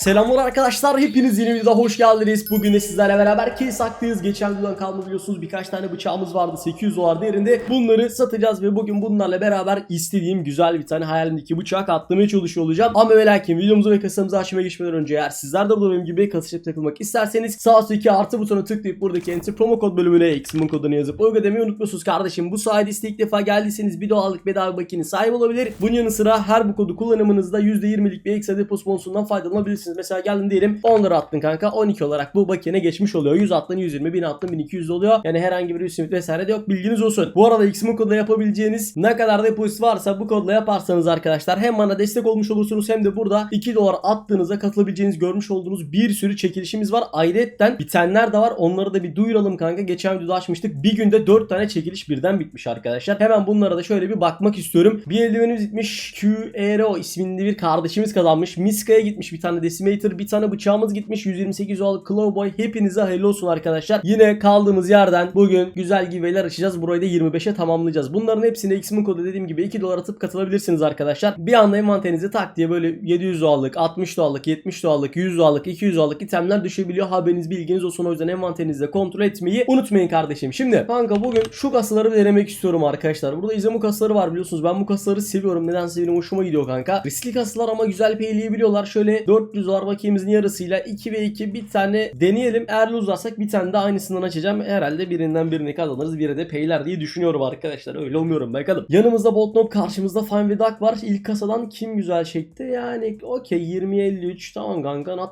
Selamlar arkadaşlar hepiniz yeni videoda hoş geldiniz. Bugün de sizlerle beraber case aktayız. Geçen videodan kalma biliyorsunuz birkaç tane bıçağımız vardı 800 dolar değerinde. Bunları satacağız ve bugün bunlarla beraber istediğim güzel bir tane hayalimdeki bıçak atlamaya çalışıyor olacağım. Ama ve lakin videomuzu ve kasamızı açmaya geçmeden önce eğer sizler de burada benim gibi kasışıp takılmak isterseniz sağ üstteki artı butonu tıklayıp buradaki enter promo kod bölümüne X'min kodunu yazıp uygu demeyi unutmuyorsunuz kardeşim. Bu sayede ilk defa geldiyseniz bir doğallık bedava bakiyeniz sahip olabilir. Bunun yanı sıra her bu kodu kullanımınızda %20'lik bir ekstra depo sponsorundan faydalanabilirsiniz. Mesela geldin diyelim 10 lira attın kanka 12 olarak bu bakiyene geçmiş oluyor. 100 attın 120 1000 attın 1200 oluyor. Yani herhangi bir üst limit vesaire de yok bilginiz olsun. Bu arada X'min kodla yapabileceğiniz ne kadar depozit varsa bu kodla yaparsanız arkadaşlar hem bana destek olmuş olursunuz hem de burada 2 dolar attığınızda katılabileceğiniz görmüş olduğunuz bir sürü çekilişimiz var. Ayrıca bitenler de var. Onları da bir duyuralım kanka. Geçen videoda açmıştık. Bir günde 4 tane çekiliş birden bitmiş arkadaşlar. Hemen bunlara da şöyle bir bakmak istiyorum. Bir eldivenimiz gitmiş. QRO isminde bir kardeşimiz kazanmış. Miska'ya gitmiş bir tane Decimator. Bir tane bıçağımız gitmiş. 128 dolarlık Clawboy. Hepinize hayırlı olsun arkadaşlar. Yine kaldığımız yerden bugün güzel giveaway'ler açacağız. Burayı da 25'e tamamlayacağız. Bunların hepsine X'min kodu dediğim gibi 2 dolar atıp katılabilirsiniz arkadaşlar. Bir anda envanterinize tak diye böyle 700 dolarlık, 60 dolarlık, 70 dolarlık, 100 dolarlık, 200 dolarlık itemler düşebiliyor. Haberiniz bilginiz olsun. O yüzden envanterinizde kontrol etmeyi unutmayın kardeşim. Şimdi kanka bugün şu kasaları bir denemek istiyorum arkadaşlar. Burada izleme kasaları var biliyorsunuz. Ben bu kasaları seviyorum. Nedense benim hoşuma gidiyor kanka. Riskli kasalar ama güzel payleyebiliyorlar. Şöyle 400 dolar bakiyemizin yarısıyla 2 ve 2 bir tane deneyelim. Eğer uzarsak bir tane de aynısından açacağım. Herhalde birinden birini kazanırız. Biri de payler diye düşünüyorum arkadaşlar. Öyle umuyorum bakalım. Yanımızda Bolt Nob karşımızda Fine ve Duck var. İlk kasadan kim güzel çekti? Yani okey 20-53 tamam kanka not.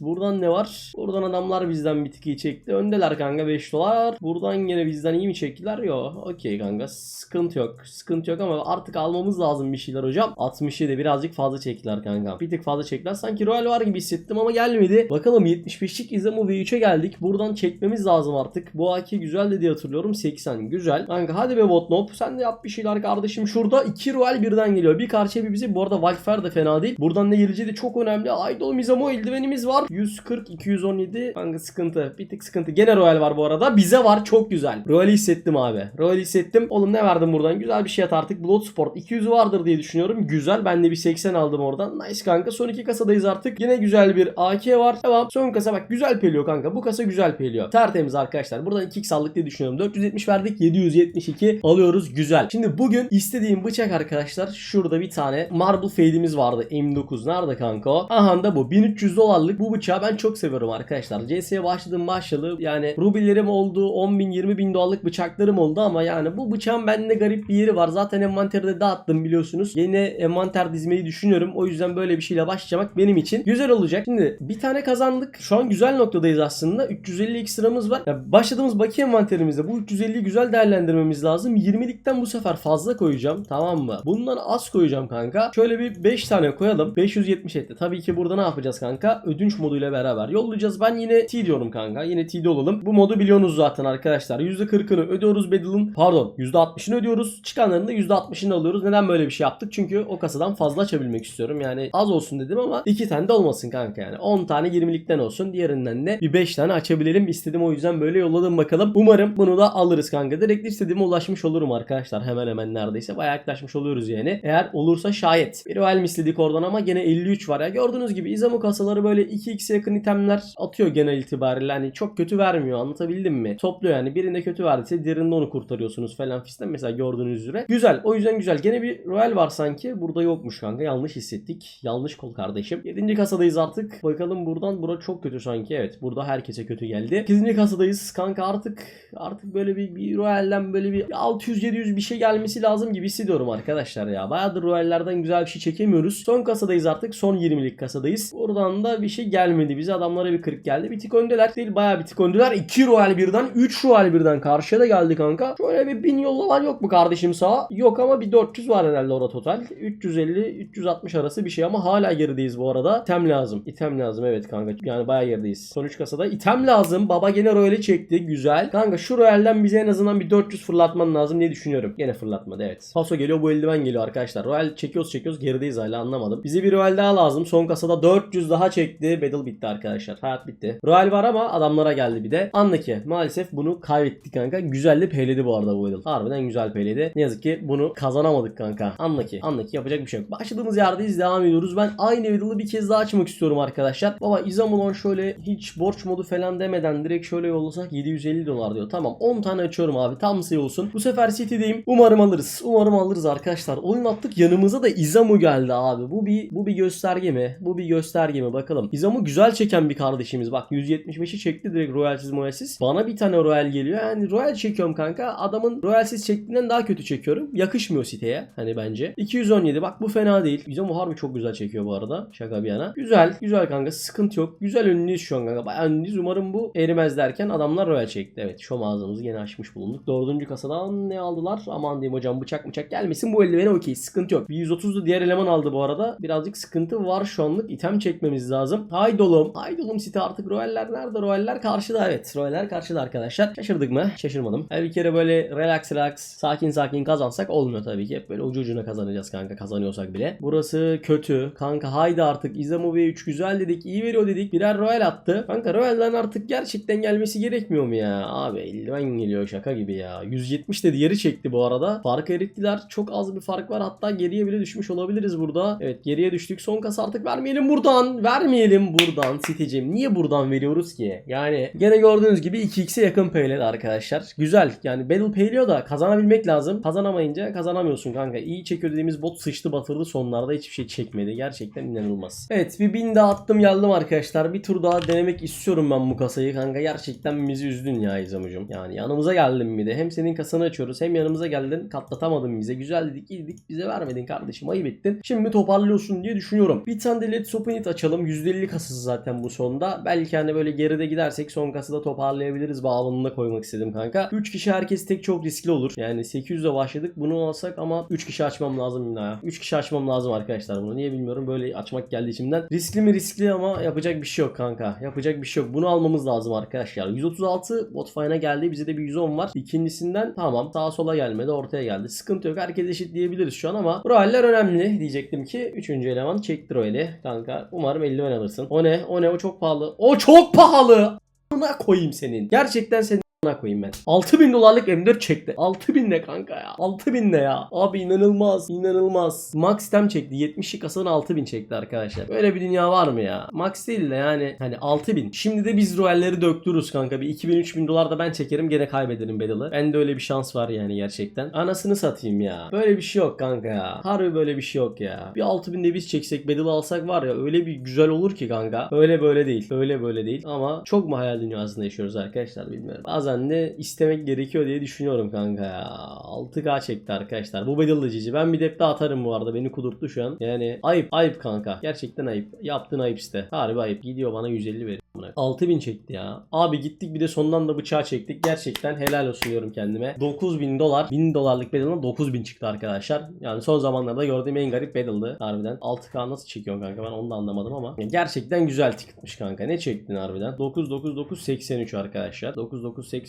Buradan ne var? Buradan adamlar bizden bir tık iyi çekti. Öndeler kanka 5 dolar. Buradan yine bizden iyi mi çektiler? Yok. Okey kanka. Sıkıntı yok. Sıkıntı yok ama artık almamız lazım bir şeyler hocam. 67 birazcık fazla çektiler kanka. Bir tık fazla çektiler. Sanki Royal var gibi hissettim ama gelmedi. Bakalım 75'lik İzamo V3'e geldik. Buradan çekmemiz lazım artık. Bu AK güzel de diye hatırlıyorum. 80 güzel. Kanka hadi be Botnop. Sen de yap bir şeyler kardeşim. Şurada 2 Royal birden geliyor. Bir karşıya bir bize. Bu arada Wildfire de fena değil. Buradan ne geleceği de çok önemli. Aydol Mizamo eldivenimiz var. 140 217. Kanka sıkıntı. Bir tık sıkıntı. Gene Royal var bu arada. Bize var. Çok güzel. Royal'i hissettim abi. Royal'i hissettim. Oğlum ne verdim buradan? Güzel bir şey at artık. Bloodsport 200 vardır diye düşünüyorum. Güzel. Ben de bir 80 aldım oradan. Nice kanka. Son iki kasadayız artık. Yine güzel bir AK var. Tamam. Son kasa bak güzel peliyor kanka. Bu kasa güzel peliyor. Tertemiz arkadaşlar. Buradan 2x aldık diye düşünüyorum. 470 verdik. 772 alıyoruz. Güzel. Şimdi bugün istediğim bıçak arkadaşlar. Şurada bir tane Marble Fade'imiz vardı. M9. Nerede kanka o? Aha da bu. 1300 dolarlık bu bıçağı ben çok seviyorum arkadaşlar. CS'ye başladım başladı. Yani rubilerim oldu. 10 bin 20 bin dolarlık bıçaklarım oldu ama yani bu bıçağın bende garip bir yeri var. Zaten envanterde dağıttım biliyorsunuz. Yeni envanter dizmeyi düşünüyorum. O yüzden böyle bir şeyle başlamak benim için güzel olacak. Şimdi bir tane kazandık. Şu an güzel noktadayız aslında. 350 ekstramız var. Ya başladığımız bakiye envanterimizde bu 350'yi güzel değerlendirmemiz lazım. 20'likten bu sefer fazla koyacağım. Tamam mı? Bundan az koyacağım kanka. Şöyle bir 5 tane koyalım. 570 etti. Tabii ki burada ne yapacağız kanka? Ödünç moduyla beraber yollayacağız. Ben yine T diyorum kanka. Yine T'de olalım. Bu modu biliyorsunuz zaten arkadaşlar. %40'ını ödüyoruz Battle'ın. Pardon %60'ını ödüyoruz. Çıkanların da %60'ını alıyoruz. Neden böyle bir şey yaptık? Çünkü o kasadan fazla açabilmek istiyorum. Yani az olsun dedim ama 2 tane de olmasın kanka yani. 10 tane 20'likten olsun. Diğerinden de bir 5 tane açabilelim istedim. O yüzden böyle yolladım bakalım. Umarım bunu da alırız kanka. Direkt istediğime ulaşmış olurum arkadaşlar. Hemen hemen neredeyse. Bayağı yaklaşmış oluyoruz yani. Eğer olursa şayet. Bir Royal istedik oradan ama gene 53 var ya. Gördüğünüz gibi İzamo kasaları böyle 2x'e yakın itemler atıyor genel itibariyle. Hani çok kötü vermiyor. Anlatabildim mi? Topluyor yani. Birinde kötü verdiyse diğerinde onu kurtarıyorsunuz falan fistan. Mesela gördüğünüz üzere. Güzel. O yüzden güzel. Gene bir Royal var sanki. Burada yokmuş kanka. Yanlış hissettik. Yanlış kol kardeşim. 7. kasadayız artık. Bakalım buradan. Bura çok kötü sanki. Evet. Burada herkese kötü geldi. 8. kasadayız. Kanka artık artık böyle bir, bir Royal'den böyle bir 600-700 bir şey gelmesi lazım gibi hissediyorum arkadaşlar ya. Bayağıdır Royal'lerden güzel bir şey çekemiyoruz. Son kasadayız artık. Son 20'lik kasadayız. Buradan da bir şey gelmedi bize. Adamlara bir 40 geldi. Bir tık öndeler. Değil bayağı bir tık öndeler. 2 Royal birden 3 Royal birden karşıya da geldi kanka. Şöyle bir 1000 yollaman yok mu kardeşim sağa? Yok ama bir 400 var herhalde orada total. 350-360 arası bir şey ama hala gerideyiz bu arada. İtem lazım. İtem lazım evet kanka. Yani bayağı gerideyiz. Son 3 kasada item lazım. Baba gene Royal'i çekti. Güzel. Kanka şu Royal'den bize en azından bir 400 fırlatman lazım diye düşünüyorum. Gene fırlatmadı evet. Paso geliyor bu eldiven geliyor arkadaşlar. Royal çekiyoruz çekiyoruz gerideyiz hala anlamadım. Bize bir Royal daha lazım. Son kasada 400 daha çekti. Battle bitti arkadaşlar. Hayat bitti. Royal var ama adamlara geldi bir de. Anlaki maalesef bunu kaybettik kanka. Güzel de peyledi bu arada bu Battle. Harbiden güzel peyledi. Ne yazık ki bunu kazanamadık kanka. Anlaki. Anlaki yapacak bir şey yok. Başladığımız yerdeyiz devam ediyoruz. Ben aynı Battle'ı bir kez daha açmak istiyorum arkadaşlar. Baba İzamulon şöyle hiç borç modu falan demeden direkt şöyle yollasak 750 dolar diyor. Tamam 10 tane açıyorum abi tam sayı olsun. Bu sefer City'deyim. Umarım alırız. Umarım alırız arkadaşlar. Oyun attık yanımıza da İzamu geldi abi. Bu bir bu bir gösterge mi? Bu bir gösterge mi? Bakalım. İzamu güzel çeken bir kardeşimiz. Bak 175'i çekti direkt royalsiz moyalsiz. Bana bir tane royal geliyor. Yani royal çekiyorum kanka. Adamın royalsiz çektiğinden daha kötü çekiyorum. Yakışmıyor siteye hani bence. 217 bak bu fena değil. İzamu harbi çok güzel çekiyor bu arada. Şaka bir yana. Güzel. Güzel kanka. Sıkıntı yok. Güzel önlüyüz şu an kanka. Bayağı önlüyüz. Umarım bu erimez derken adamlar royal çekti. Evet şu mağazamızı yine açmış bulunduk. Dördüncü kasadan ne aldılar? Aman diyeyim hocam bıçak bıçak gelmesin. Bu eldiveni okey. Sıkıntı yok. Bir 130'lu diğer eleman aldı bu arada. Birazcık sıkıntı var şu anlık. İtem çekmemiz lazım. Haydi oğlum. Haydi oğlum site artık royaller nerede? Royaller karşıda evet. Royaller karşıda arkadaşlar. Şaşırdık mı? Şaşırmadım. Yani bir kere böyle relax relax sakin sakin kazansak olmuyor tabii ki. Hep böyle ucu ucuna kazanacağız kanka kazanıyorsak bile. Burası kötü. Kanka haydi artık. İzamu V3 güzel dedik. iyi veriyor dedik. Birer royal attı. Kanka royalden artık gerçekten gelmesi gerekmiyor mu ya? Abi eldiven geliyor şaka gibi ya. 170 de diğeri çekti bu arada. Farkı erittiler. Çok az bir fark var. Hatta geriye bile düşmüş olabiliriz burada. Evet geriye düştük. Son kasa artık vermeyelim buradan. Vermeyelim buradan City'cim. Niye buradan veriyoruz ki? Yani gene gördüğünüz gibi 2x'e yakın payledi arkadaşlar. Güzel. Yani battle payliyor da kazanabilmek lazım. Kazanamayınca kazanamıyorsun kanka. İyi çekiyor dediğimiz bot sıçtı batırdı sonlarda hiçbir şey çekmedi. Gerçekten inanılmaz. Evet bir bin daha attım geldim arkadaşlar. Bir tur daha denemek istiyorum ben bu kasayı kanka. Gerçekten bizi üzdün ya İzamucum. Yani yanımıza geldin bir de. Hem senin kasanı açıyoruz hem yanımıza geldin. Katlatamadın bize. Güzel dedik iyi. Bize vermedin kardeşim. Ayıp ettin. Şimdi toparlıyorsun diye düşünüyorum. Bir tane de Let's Open It açalım. %50 kasası zaten bu sonda. Belki hani böyle geride gidersek son kasada toparlayabiliriz. Bağlamında koymak istedim kanka. 3 kişi herkes tek çok riskli olur. Yani 800'e başladık. Bunu alsak ama 3 kişi açmam lazım yine ya. 3 kişi açmam lazım arkadaşlar bunu. Niye bilmiyorum. Böyle açmak geldi içimden. Riskli mi riskli ama yapacak bir şey yok kanka. Yapacak bir şey yok. Bunu almamız lazım arkadaşlar. 136 bot fine'a geldi. Bize de bir 110 var. İkincisinden tamam sağa sola gelmedi. Ortaya geldi. Sıkıntı yok. Herkes eşit diyebiliriz şu an ama royaller önemli diyecektim ki. Üçüncü eleman çekti royali. Kanka umarım eldiven alırsın. O ne? O ne? O çok pahalı. O çok pahalı. Buna koyayım senin. Gerçekten senin a**ına koyayım ben. 6000 dolarlık M4 çekti. 6000 ne kanka ya? 6000 ne ya? Abi inanılmaz. inanılmaz. Max item çekti. 70'lik kasanın 6000 çekti arkadaşlar. Böyle bir dünya var mı ya? Max değil de yani hani 6000. Şimdi de biz royalleri döktürürüz kanka. Bir 2000-3000 dolar da ben çekerim gene kaybederim Battle'ı. Bende öyle bir şans var yani gerçekten. Anasını satayım ya. Böyle bir şey yok kanka ya. Harbi böyle bir şey yok ya. Bir 6000 de biz çeksek Battle'ı alsak var ya öyle bir güzel olur ki kanka. Öyle böyle değil. Öyle böyle değil. Ama çok mu hayal dünyasında yaşıyoruz arkadaşlar bilmiyorum. Bazen de istemek gerekiyor diye düşünüyorum kanka ya. 6K çekti arkadaşlar. Bu Battle'lı cici. Ben bir dep atarım bu arada. Beni kudurttu şu an. Yani ayıp ayıp kanka. Gerçekten ayıp. Yaptığın ayıp işte. Harbi ayıp. Gidiyor bana 150 veriyor. 6000 çekti ya. Abi gittik bir de sondan da bıçağı çektik. Gerçekten helal olsun diyorum kendime. 9000 dolar. 1000 dolarlık battle'dan 9000 çıktı arkadaşlar. Yani son zamanlarda gördüğüm en garip battle'dı harbiden. 6K nasıl çekiyorsun kanka ben onu da anlamadım ama. Yani gerçekten güzel tikitmiş kanka. Ne çektin harbiden? 99983 arkadaşlar. 9983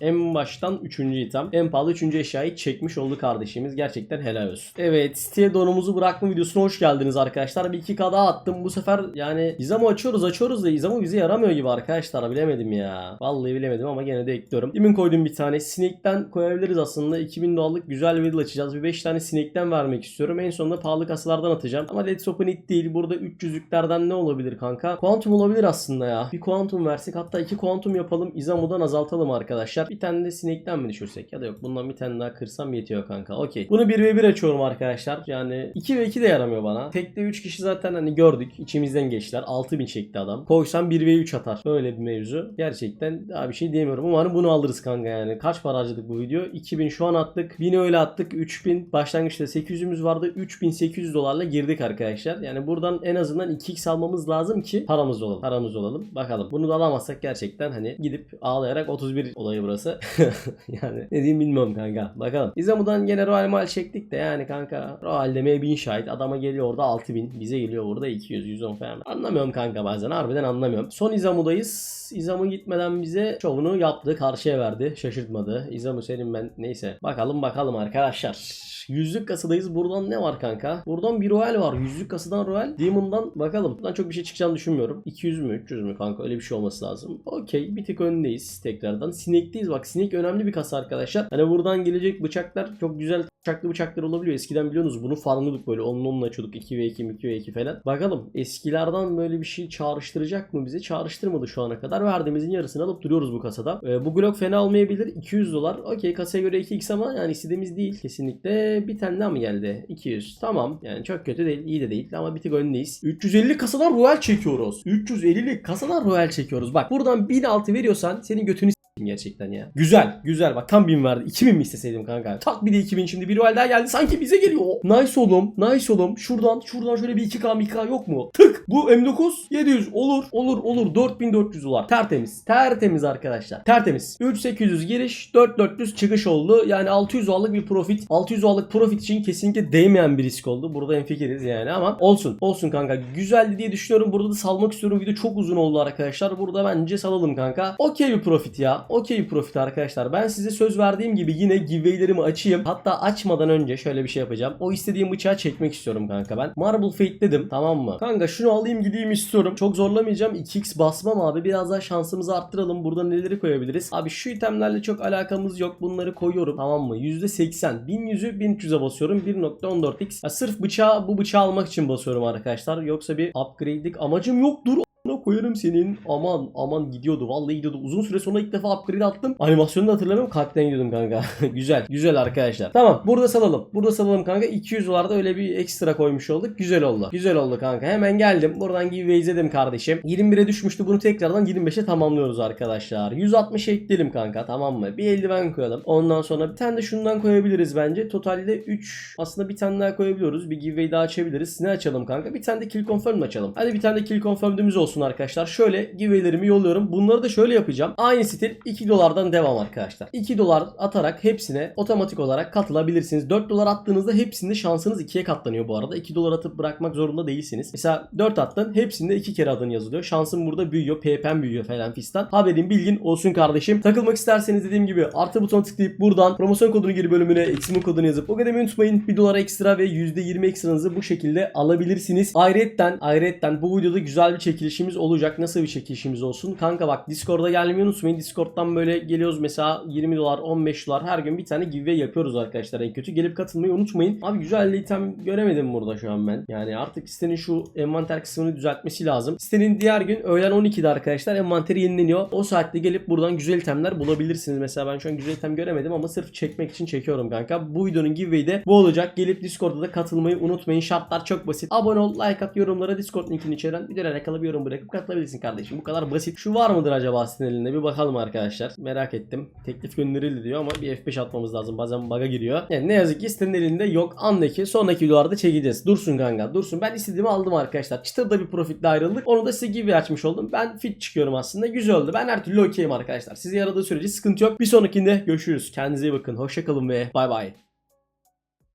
en baştan 3. item. En pahalı 3. eşyayı çekmiş oldu kardeşimiz. Gerçekten helal olsun. Evet siteye donumuzu bırakma videosuna hoş geldiniz arkadaşlar. Bir 2K daha attım. Bu sefer yani İzam'ı açıyoruz açıyoruz da İzam'ı bize yaramıyor gibi arkadaşlar. Bilemedim ya. Vallahi bilemedim ama gene de ekliyorum. Demin koydum bir tane. Snake'den koyabiliriz aslında. 2000 dolarlık güzel bir açacağız. Bir 5 tane Snake'den vermek istiyorum. En sonunda pahalı kasalardan atacağım. Ama Let's Open It değil. Burada 300'lüklerden ne olabilir kanka? Quantum olabilir aslında ya. Bir Quantum versek hatta iki Quantum yapalım. İzamu'dan azaltalım arkadaşlar. Bir tane de Snake'den mi düşürsek? Ya da yok bundan bir tane daha kırsam yetiyor kanka. Okey. Bunu 1v1 açıyorum arkadaşlar. Yani 2 ve 2 de yaramıyor bana. Tekte 3 kişi zaten hani gördük. İçimizden geçtiler. 6000 çekti adam. Koysam 1v3 atar. Böyle bir mevzu. Gerçekten daha bir şey diyemiyorum. Umarım bunu alırız kanka yani. Kaç para harcadık bu video? 2000 şu an attık. 1000 öyle attık. 3000 başlangıçta 800'ümüz vardı. 3800 dolarla girdik arkadaşlar. Yani buradan en azından 2x almamız lazım ki paramız olalım. Paramız olalım. Bakalım. Bunu da alamazsak gerçekten hani gidip ağlayarak 31 olayı burası. yani ne diyeyim bilmiyorum kanka. Bakalım. İzamu'dan gene Royal Mal çektik de yani kanka Royal demeye 1000 şahit. Adama geliyor orada 6000. Bize geliyor burada 200 110 falan. Anlamıyorum kanka bazen. Harbiden anlamıyorum. Son İzamu'dayız. İzamu gitmeden bize şovunu yaptı. Karşıya verdi. Şaşırtmadı. İzamu senin ben neyse. Bakalım bakalım arkadaşlar. Yüzlük kasadayız. Buradan ne var kanka? Buradan bir royal var. Yüzlük kasadan royal. Demon'dan bakalım. Buradan çok bir şey çıkacağını düşünmüyorum. 200 mü 300 mü kanka? Öyle bir şey olması lazım. Okey. Bir tık öndeyiz tekrardan. Sinek'teyiz bak. Sinek önemli bir kasa arkadaşlar. Hani buradan gelecek bıçaklar çok güzel bıçaklı bıçaklar olabiliyor. Eskiden biliyorsunuz bunu farmlıyorduk böyle. Onunla onunla açıyorduk. 2 ve 2, 2 ve 2 falan. Bakalım eskilerden böyle bir şey çağrıştıracak mı bizi? Çağrıştırmadı şu ana kadar. Verdiğimizin yarısını alıp duruyoruz bu kasada. Ee, bu Glock fena olmayabilir. 200 dolar. Okey kasaya göre 2x ama yani istediğimiz değil. Kesinlikle bir tane daha mı geldi? 200. Tamam. Yani çok kötü değil. iyi de değil ama bir tık öndeyiz. 350 kasadan royal çekiyoruz. 350'lik kasadan royal çekiyoruz. Bak buradan 1006 veriyorsan senin götünü gerçekten ya. Güzel. Güzel. Bak tam 1000 verdi. 2000 mi isteseydim kanka? Tak bir de 2000 şimdi bir royal daha geldi. Sanki bize geliyor. Nice oğlum. Nice oğlum. Şuradan şuradan şöyle bir 2k 2k yok mu? Tık. Bu M9 700 olur. Olur olur. 4400 dolar. Tertemiz. Tertemiz arkadaşlar. Tertemiz. 3800 giriş. 4400 çıkış oldu. Yani 600 dolarlık bir profit. 600 dolarlık profit için kesinlikle değmeyen bir risk oldu. Burada enfikiriz yani ama olsun. Olsun kanka. Güzeldi diye düşünüyorum. Burada da salmak istiyorum. Video çok uzun oldu arkadaşlar. Burada bence salalım kanka. Okey bir profit ya. Okey profit arkadaşlar. Ben size söz verdiğim gibi yine giveaway'lerimi açayım. Hatta açmadan önce şöyle bir şey yapacağım. O istediğim bıçağı çekmek istiyorum kanka ben. Marble Fate dedim. Tamam mı? Kanka şunu alayım gideyim istiyorum. Çok zorlamayacağım. 2x basmam abi. Biraz daha şansımızı arttıralım. Burada neleri koyabiliriz? Abi şu itemlerle çok alakamız yok. Bunları koyuyorum. Tamam mı? %80. 1100'ü 1300'e basıyorum. 1.14x. Ya sırf bıçağı bu bıçağı almak için basıyorum arkadaşlar. Yoksa bir upgrade'lik amacım yok. Buna koyarım senin. Aman aman gidiyordu. Vallahi gidiyordu. Uzun süre sonra ilk defa upgrade attım. Animasyonu da hatırlamıyorum. Kalpten gidiyordum kanka. güzel. Güzel arkadaşlar. Tamam. Burada salalım. Burada salalım kanka. 200 dolarda öyle bir ekstra koymuş olduk. Güzel oldu. Güzel oldu kanka. Hemen geldim. Buradan giveaway izledim kardeşim. 21'e düşmüştü. Bunu tekrardan 25'e tamamlıyoruz arkadaşlar. 160 ekleyelim kanka. Tamam mı? Bir eldiven koyalım. Ondan sonra bir tane de şundan koyabiliriz bence. Totalde 3 aslında bir tane daha koyabiliyoruz. Bir giveaway daha açabiliriz. Ne açalım kanka? Bir tane de kill confirm açalım. Hadi bir tane de kill confirm'ümüz olsun arkadaşlar. Şöyle giveaway'lerimi yolluyorum. Bunları da şöyle yapacağım. Aynı stil 2 dolardan devam arkadaşlar. 2 dolar atarak hepsine otomatik olarak katılabilirsiniz. 4 dolar attığınızda hepsinde şansınız 2'ye katlanıyor bu arada. 2 dolar atıp bırakmak zorunda değilsiniz. Mesela 4 attın hepsinde 2 kere adın yazılıyor. Şansın burada büyüyor. PP'm büyüyor falan fistan. Haberin bilgin olsun kardeşim. Takılmak isterseniz dediğim gibi artı butona tıklayıp buradan promosyon kodunu gir bölümüne eksimin kodunu yazıp o kadar unutmayın. 1 dolar ekstra ve %20 ekstranızı bu şekilde alabilirsiniz. Ayrıyetten, ayrıyetten bu videoda güzel bir çekilişimiz olacak. Nasıl bir çekilişimiz olsun? Kanka bak Discord'a gelmeyi unutmayın. Discord'dan böyle geliyoruz mesela 20 dolar 15 dolar her gün bir tane giveaway yapıyoruz arkadaşlar en kötü. Gelip katılmayı unutmayın. Abi güzel item göremedim burada şu an ben. Yani artık sitenin şu envanter kısmını düzeltmesi lazım. Sitenin diğer gün öğlen 12'de arkadaşlar envanteri yenileniyor. O saatte gelip buradan güzel itemler bulabilirsiniz. Mesela ben şu an güzel item göremedim ama sırf çekmek için çekiyorum kanka. Bu videonun giveaway'i de bu olacak. Gelip Discord'da da katılmayı unutmayın. Şartlar çok basit. Abone ol, like at, yorumlara Discord linkini içeren videoyla alakalı bir yorum bırakıp katılabilirsin kardeşim. Bu kadar basit. Şu var mıdır acaba sitenin elinde? Bir bakalım arkadaşlar. Merak ettim. Teklif gönderildi diyor ama bir F5 atmamız lazım. Bazen bug'a giriyor. Yani ne yazık ki sitenin elinde yok. Andaki sonraki videolarda çekeceğiz. Dursun kanka. Dursun. Ben istediğimi aldım arkadaşlar. Çıtırda bir profitle ayrıldık. Onu da size gibi açmış oldum. Ben fit çıkıyorum aslında. Güzel oldu. Ben her türlü okeyim arkadaşlar. Size yaradığı sürece sıkıntı yok. Bir sonrakinde görüşürüz. Kendinize iyi bakın. Hoşçakalın ve bay bay.